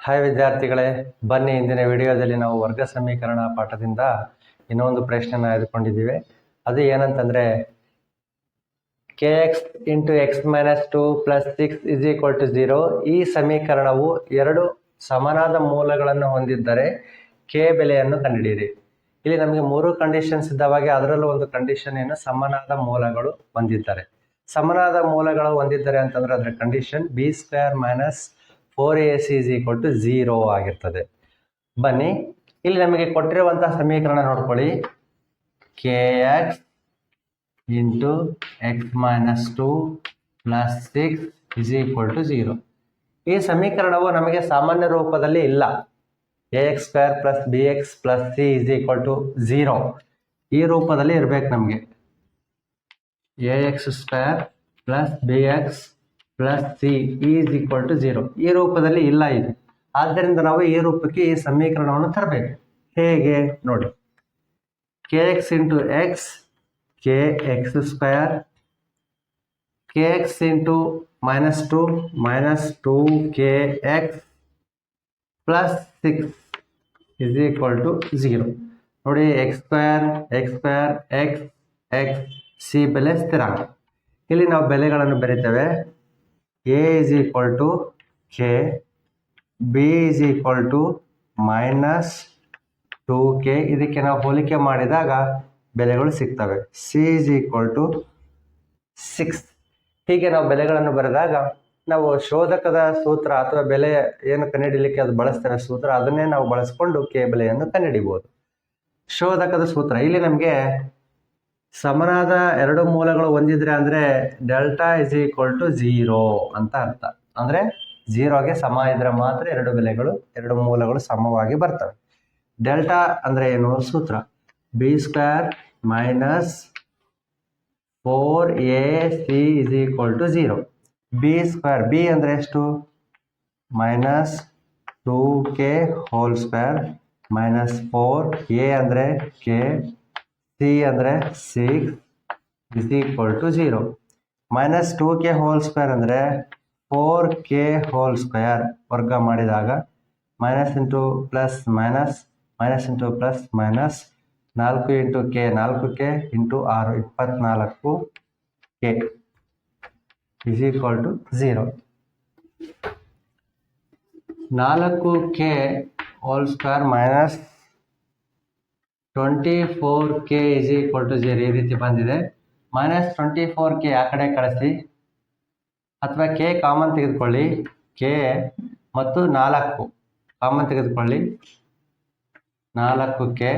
Hi ವಿದ್ಯಾರ್ಥಿಗಳೇ, ಬನ್ನಿ ಇಂದಿನ ವಿಡಿಯೋದಲ್ಲಿ ನಾವು ವರ್ಗ ಸಮೀಕರಣ ಪಾಠದಿಂದ ಇನ್ನೊಂದು ಪ್ರಶ್ನೆಯನ್ನು ಆಯ್ದುಕೊಂಡಿದ್ದೀವಿ ಅದು ಏನಂತಂದರೆ K X into X minus two plus six is equal to zero ಈ ಸಮೀಕರಣವು ಎರಡು ಸಮನಾದ ಮೂಲಗಳನ್ನು ಹೊಂದಿದ್ದರೆ ಕೆ ಬೆಲೆಯನ್ನು ಕಂಡುಹಿಡಿಯಿರಿ. ಇಲ್ಲಿ ನಮಗೆ ಮೂರು ಕಂಡೀಷನ್ಸ್ ಇದ್ದವಾಗೆ ಅದರಲ್ಲೂ ಒಂದು ಕಂಡೀಷನ್ ಏನು, ಸಮನಾದ ಮೂಲಗಳು ಹೊಂದಿದ್ದಾರೆ ಸಮನಾದ ಮೂಲಗಳು ಹೊಂದಿದ್ದಾರೆ ಅಂತಂದ್ರೆ ಅದರ condition B square minus four A C is equal to zero ಆಗಿರ್ತದೆ. ಬನ್ನಿ, ಇಲ್ಲಿ ನಮಗೆ ಕೊಟ್ಟಿರುವಂತಹ ಸಮೀಕರಣ ನೋಡ್ಕೊಳ್ಳಿ. K X into X minus two plus six is equal to zero ಈ ಸಮೀಕರಣವು ನಮಗೆ ಸಾಮಾನ್ಯ ರೂಪದಲ್ಲಿ ಇಲ್ಲ. A X square plus B X plus C is equal to zero ಈ ರೂಪದಲ್ಲಿ ಇರಬೇಕು ನಮಗೆ. A X square plus B X plus C is equal to zero ಈ ರೂಪದಲ್ಲಿ ಇಲ್ಲ ಇದು. ಆದ್ದರಿಂದ ನಾವು ಈ ರೂಪಕ್ಕೆ ಈ ಸಮೀಕರಣವನ್ನು ತರಬೇಕು. ಹೇಗೆ? ನೋಡಿ. K X into X K X square K X into minus two minus two K X plus six is equal to zero ನೋಡಿ X square X square X X C ಬೆಲೆ ಸ್ಥಿರ. ಇಲ್ಲಿ ನಾವು ಬೆಲೆಗಳನ್ನು ಬರಿತೇವೆ. A is equal to K B is equal to minus two K ಇದಕ್ಕೆ ನಾವು ಹೋಲಿಕೆ ಮಾಡಿದಾಗ ಬೆಲೆಗಳು ಸಿಗ್ತವೆ. C is equal to six ಹೀಗೆ ನಾವು ಬೆಲೆಗಳನ್ನು ಬರೆದಾಗ ನಾವು ಶೋಧಕದ ಸೂತ್ರ ಅಥವಾ ಬೆಲೆ ಏನು ಕಂಡುಹಿಡಿಯಲಿಕ್ಕೆ ಅದು ಬಳಸ್ತಾರೆ, ಸೂತ್ರ ಅದನ್ನೇ ನಾವು ಬಳಸ್ಕೊಂಡು ಕೆ ಬೆಲೆಯನ್ನು ಕಂಡುಹಿಡಿಬೋದು. ಶೋಧಕದ ಸೂತ್ರ. ಇಲ್ಲಿ ನಮಗೆ ಸಮನಾದ ಎರಡು ಮೂಲಗಳು ಹೊಂದಿದ್ರೆ ಅಂದರೆ delta is equal to zero ಅಂತ ಅರ್ಥ. ಅಂದರೆ ಝೀರೋಗೆ ಸಮ ಇದ್ರೆ ಮಾತ್ರ ಎರಡು ಬೆಲೆಗಳು, ಎರಡು ಮೂಲಗಳು ಸಮವಾಗಿ ಬರ್ತವೆ. ಡೆಲ್ಟಾ ಅಂದರೆ ಏನು? ಸೂತ್ರ. B square minus four A C is equal to zero B square B ಅಂದರೆ ಎಷ್ಟು? Minus two K whole square minus four A ಅಂದರೆ ಕೆ ಸಿ ಅಂದರೆ six is equal to zero minus two K whole square ಅಂದರೆ four K whole square ವರ್ಗ ಮಾಡಿದಾಗ minus into plus minus minus into plus minus ನಾಲ್ಕು into K ನಾಲ್ಕು K into ಆರು, ಇಪ್ಪತ್ನಾಲ್ಕು K is equal to zero ನಾಲ್ಕು K whole square minus twenty four K is equal to zero ಈ ರೀತಿ ಬಂದಿದೆ. ಮೈನಸ್ ಟ್ವೆಂಟಿ ಫೋರ್ ಕೆ ಆ ಕಡೆ ಕಳಿಸಿ ಅಥವಾ ಕೆ ಕಾಮನ್ ತೆಗೆದುಕೊಳ್ಳಿ. ಕೆ ಮತ್ತು ನಾಲ್ಕು ಕಾಮನ್ ತೆಗೆದುಕೊಳ್ಳಿ. ನಾಲ್ಕು ಕೆ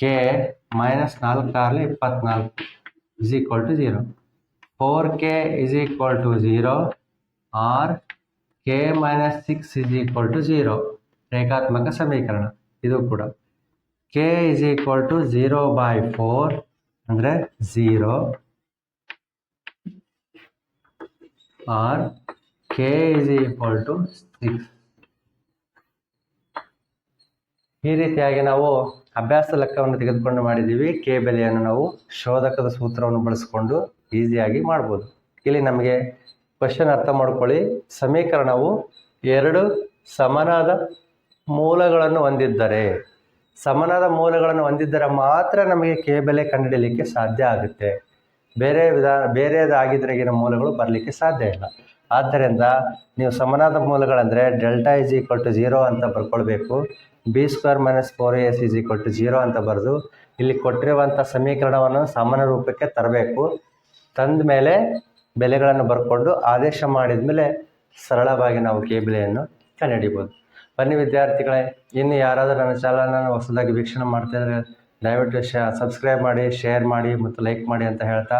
ಕೆ ಮೈನಸ್ ನಾಲ್ಕು ಆಗಲಿ ಇಪ್ಪತ್ನಾಲ್ಕು is equal to zero four K is equal to zero or K minus six is equal to zero ರೇಖಾತ್ಮಕ ಸಮೀಕರಣ. ಇದು ಕೂಡ. K is equal to zero by four ಅಂದರೆ zero or K is equal to six ಈ ರೀತಿಯಾಗಿ ನಾವು ಅಭ್ಯಾಸ ಲೆಕ್ಕವನ್ನು ತೆಗೆದುಕೊಂಡು ಮಾಡಿದ್ದೀವಿ. ಕೆ ಬೆಲೆಯನ್ನು ನಾವು ಶೋಧಕದ ಸೂತ್ರವನ್ನು ಬಳಸಿಕೊಂಡು ಈಸಿಯಾಗಿ ಮಾಡ್ಬೋದು. ಇಲ್ಲಿ ನಮಗೆ ಕ್ವಶನ್ ಅರ್ಥ ಮಾಡ್ಕೊಳ್ಳಿ. ಸಮೀಕರಣವು ಎರಡು ಸಮನಾದ ಮೂಲಗಳನ್ನು ಹೊಂದಿದ್ದರೆ ಸಮನಾದ ಮೂಲಗಳನ್ನು ಹೊಂದಿದ್ದರೆ ಮಾತ್ರ ನಮಗೆ ಕೆ ಬೆಲೆ ಕಂಡುಹಿಡಲಿಕ್ಕೆ ಸಾಧ್ಯ ಆಗುತ್ತೆ. ಬೇರೆ ವಿಧಾನ ಬೇರೆದಾಗಿದ್ದರೆಗಿನ ಮೂಲಗಳು ಬರಲಿಕ್ಕೆ ಸಾಧ್ಯ ಇಲ್ಲ. ಆದ್ದರಿಂದ ನೀವು ಸಮನಾದ ಮೂಲಗಳಂದರೆ delta is equal to zero ಅಂತ ಬರ್ಕೊಳ್ಬೇಕು. B square minus four S is equal to zero ಅಂತ ಬರೆದು ಇಲ್ಲಿ ಕೊಟ್ಟಿರುವಂಥ ಸಮೀಕರಣವನ್ನು ಸಾಮಾನ್ಯ ರೂಪಕ್ಕೆ ತರಬೇಕು. ತಂದ ಮೇಲೆ ಬೆಲೆಗಳನ್ನು ಬರ್ಕೊಂಡು ಆದೇಶ ಮಾಡಿದ ಮೇಲೆ ಸರಳವಾಗಿ ನಾವು ಕೆ ಬೆಲೆಯನ್ನು ಕಂಡುಹಿಡಿಬೋದು. ಬನ್ನಿ ವಿದ್ಯಾರ್ಥಿಗಳೇ, ಇನ್ನು ಯಾರಾದರೂ ನನ್ನ ಚಾನಲನ್ನು ಹೊಸದಾಗಿ ವೀಕ್ಷಣೆ ಮಾಡ್ತಿದ್ರೆ ದಯವಿಟ್ಟು ಶ ಸಬ್ಸ್ಕ್ರೈಬ್ ಮಾಡಿ ಶೇರ್ ಮಾಡಿ ಮತ್ತು ಲೈಕ್ ಮಾಡಿ ಅಂತ ಹೇಳ್ತಾ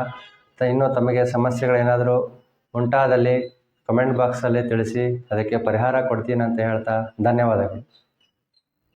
ಇನ್ನೂ ತಮಗೆ ಸಮಸ್ಯೆಗಳೇನಾದರೂ ಉಂಟಾದಲ್ಲಿ ಕಮೆಂಟ್ ಬಾಕ್ಸಲ್ಲಿ ತಿಳಿಸಿ, ಅದಕ್ಕೆ ಪರಿಹಾರ ಕೊಡ್ತೀನಿ ಅಂತ ಹೇಳ್ತಾ, ಧನ್ಯವಾದಗಳು.